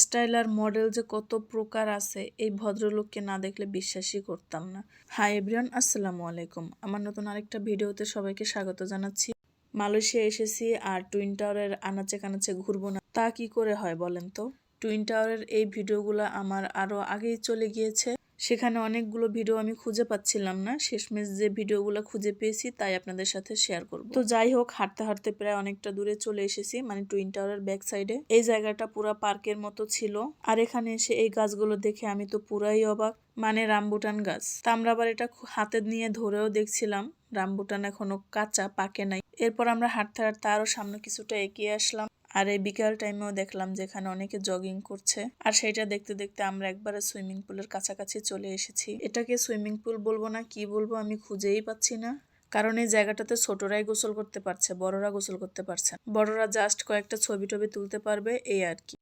Style আর model যে কত প্রকার আছে, এই ভদ্রলোককে না দেখলে বিশ্বাসই করতাম না। হাই এভরিওয়ান, আসসালামু আলাইকুম। আমার নতুন আরেকটা ভিডিওতে সবাইকে স্বাগত জানাচ্ছি। মালয়েশিয়া এসেছি আর টুইন টাওয়ারের আনাচে কানাচে ঘুরবো না। তা কি করে হয় বলেন তো? টুইন টাওয়ারের এই ভিডিওগুলো আমার আরও আগেই চলে গিয়েছে। সেখানে অনেকগুলো ভিডিও আমি খুঁজে পাচ্ছিলাম না। শেষমেশ যে ভিডিওগুলো খুঁজে পেয়েছি, তাই আপনাদের সাথে শেয়ার করব। তো যাই হোক, হাঁটতে হাঁটতে প্রায় অনেকটা দূরে চলে এসেছি মানে টুইন টাওয়ারের ব্যাক সাইডে এই জায়গাটা পুরো পার্কের মতো ছিল। আর এখানে এসে এই গাছগুলো দেখে আমি তো পুরাই অবাক। মানে রামবুটান গাছ। তা আমরা আবার এটা হাতে নিয়ে ধরেও দেখছিলাম। রামবুটান এখনও কাঁচা, পাকে নাই। এরপর আমরা হাঁটতে হাঁটতে আরও সামনে কিছুটা এগিয়ে আসলাম। আর এই বিকাল টাইমেও দেখলাম যে এখানে অনেকে জগিং করছে। আর সেটা দেখতে দেখতে আমরা একবারে সুইমিং পুলের কাছাকাছি চলে এসেছি। এটাকে সুইমিং পুল বলব না, কি বলব আমি খুঁজেই পাচ্ছি না। কারণ এই জায়গাটাতে ছোটরাই গোসল করতে পারছে, বড়রা গোসল করতে পারছে বড়রা জাস্ট কয়েকটা ছবি টবি তুলতে পারবে, এই আর কি।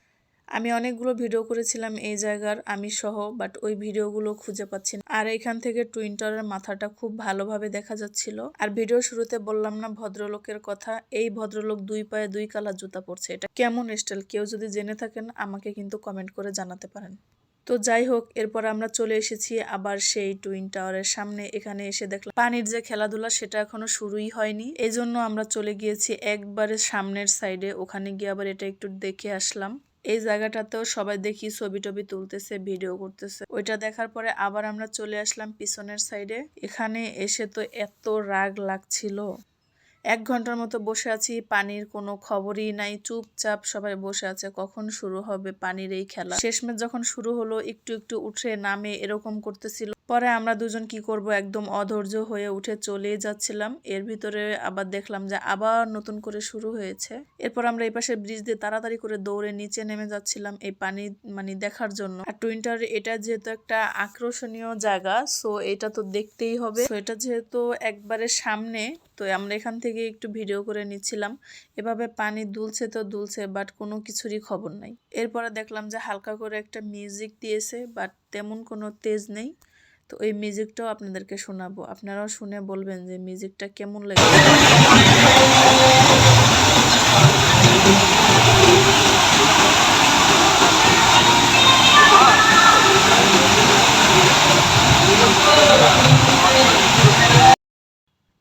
আমি অনেকগুলো ভিডিও করেছিলাম এই জায়গার, আমি সহ বাট ওই ভিডিওগুলো খুঁজে পাচ্ছি না। আর এখান থেকে টুইন মাথাটা খুব ভালোভাবে দেখা যাচ্ছিল। আর ভিডিও শুরুতে বললাম না, ভদ্রলোকের কথা, এই ভদ্রলোক দুই পায়ে দুই কালার জুতা পরছে। এটা কেমন স্টাইল কেউ যদি জেনে থাকেন, আমাকে কিন্তু কমেন্ট করে জানাতে পারেন। তো যাই হোক, এরপর আমরা চলে এসেছি আবার সেই টুইন টাওয়ারের সামনে। এখানে এসে দেখলাম, পানির যে খেলাধুলা, সেটা এখনও শুরুই হয়নি। এই জন্য আমরা চলে গিয়েছি একবারে সামনের সাইডে ওখানে গিয়ে আবার এটা একটু দেখে আসলাম। এই জায়গাটাতেও সবাই দেখি ছবি টবি তুলতেছে, ভিডিও করতেছে। ওইটা দেখার পরে আবার আমরা চলে আসলাম পিছনের সাইডে এখানে এসে তো এত রাগ লাগছিল। এক ঘণ্টার মতো বসে আছি, পানির কোনো খবরই নাই। চুপচাপ সবাই বসে আছে, কখন শুরু হবে পানির এই খেলা? শেষমেশ যখন শুরু হলো, একটু একটু উঠে নামে এরকম করতেছিল। পরে আমরা দুজন কি করব, একদম অধৈর্য হয়ে উঠে চলে যাচ্ছিলাম। এর ভিতরে আবার দেখলাম যে আবার নতুন করে শুরু হয়েছে। এরপর আমরা এই পাশে ব্রিজ দিয়ে তাড়াতাড়ি করে দৌড়ে নিচে নেমে যাচ্ছিলাম এই পানি মানে দেখার জন্য। আর টুইন্টার এটা যেহেতু একটা আকর্ষণীয় জায়গা, সো এটা তো দেখতেই হবে। তো এটা যেহেতু একবারে সামনে, তো আমরা এখান থেকে একটু ভিডিও করে নিচ্ছিলাম। এভাবে পানি দুলছে তো দুলছে, বাট কোনো কিছুরই খবর নাই। এরপরে দেখলাম যে হালকা করে একটা মিউজিক দিয়েছে, বাট তেমন কোনো তেজ নেই। তো এই মিউজিকটাও আপনাদেরকে শোনাবো। আপনারাও শুনে বলবেন যে মিউজিকটা কেমন লাগে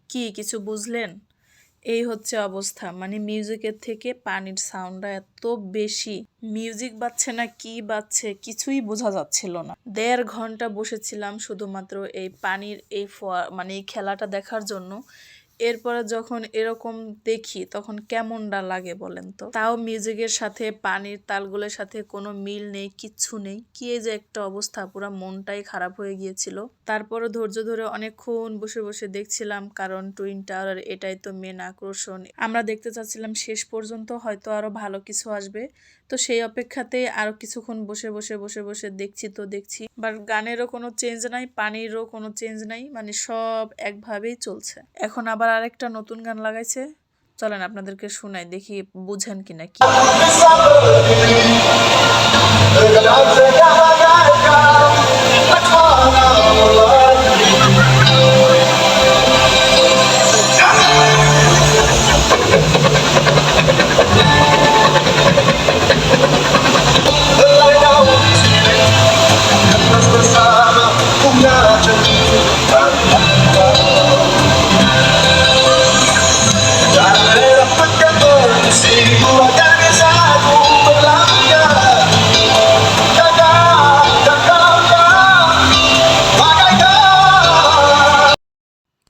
কি, কিছু বুঝলেন? এই হচ্ছে অবস্থা। মানে মিউজিকের থেকে পানির সাউন্ডটা এত বেশি। মিউজিক বাজছে না, কি বাজছে কিছুই বোঝা যাচ্ছিল না। দেড় ঘণ্টা বসেছিলাম শুধুমাত্র এই পানির এই মানে এই খেলাটা দেখার জন্য। এরপরে যখন এরকম দেখি, তখন কেমনটা লাগে বলেন তো? তাও মিউজিকের সাথে, পানির তালগুলোর সাথে কোনো মিল নেই, কিচ্ছু নেই। কি যে একটা অবস্থা, পুরো মনটাই খারাপ হয়ে গিয়েছিল। তারপরে ধৈর্য ধরে অনেকক্ষণ বসে বসে দেখছিলাম, কারণ টুইন টাওয়ার এটাই তো মেন আকর্ষণ। আমরা দেখতে চাচ্ছিলাম শেষ পর্যন্ত হয়তো আরও ভালো কিছু আসবে। তো সেই অপেক্ষাতে আরও কিছুক্ষণ বসে বসে বসে বসে দেখছি তো দেখছি। বাট গানেরও কোনো চেঞ্জ নাই, পানিরও কোনো চেঞ্জ নাই মানে সব একভাবেই চলছে। এখন আবার আরেকটা নতুন গান লাগাইছে। চলেন আপনাদেরকে শোনাই দেখি বুঝেন কিনা কি।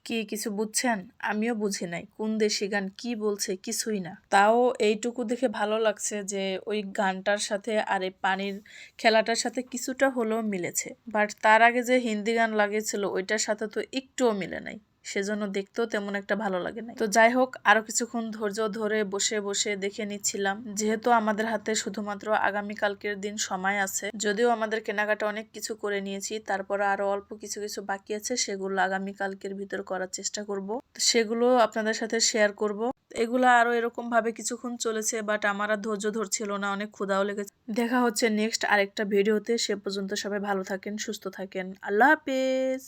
কি কিছু বুঝছেন? আমিও বুঝি নাই। কোন দেশি গান কি বলছে কিছুই না। তাও এইটুকু দেখে ভালো লাগছে যে ওই গানটার সাথে আর এই পানির খেলাটার সাথে কিছুটা হলেও মিলেছে। বাট তার আগে যে হিন্দি গান লাগিয়েছিল, ওইটার সাথে তো একটুও মিলে নাই। সেজন্য দেখতেও তেমন একটা ভালো লাগে না তো যাই হোক, আরও কিছুক্ষণ ধৈর্য ধরে বসে বসে দেখে নিচ্ছিলাম। যেহেতু আমাদের হাতে শুধুমাত্র আগামী কালকের দিন সময় আছে, যদিও আমাদের কেনাকাটা অনেক কিছু করে নিয়েছি, তারপর আরও অল্প কিছু কিছু বাকি আছে, সেগুলো আগামী কালকের ভিতর করার চেষ্টা করব। সেগুলো আপনাদের সাথে শেয়ার করব। এগুলো আরও এরকম ভাবে কিছুক্ষণ চলেছে বাট আমার আর ধৈর্য ধরছিল না, অনেক ক্ষুধাও লেগেছে। দেখা হচ্ছে নেক্সট আরেকটা ভিডিওতে, সে পর্যন্ত সবাই ভালো থাকেন, সুস্থ থাকেন। আল্লাহ হাফেজ!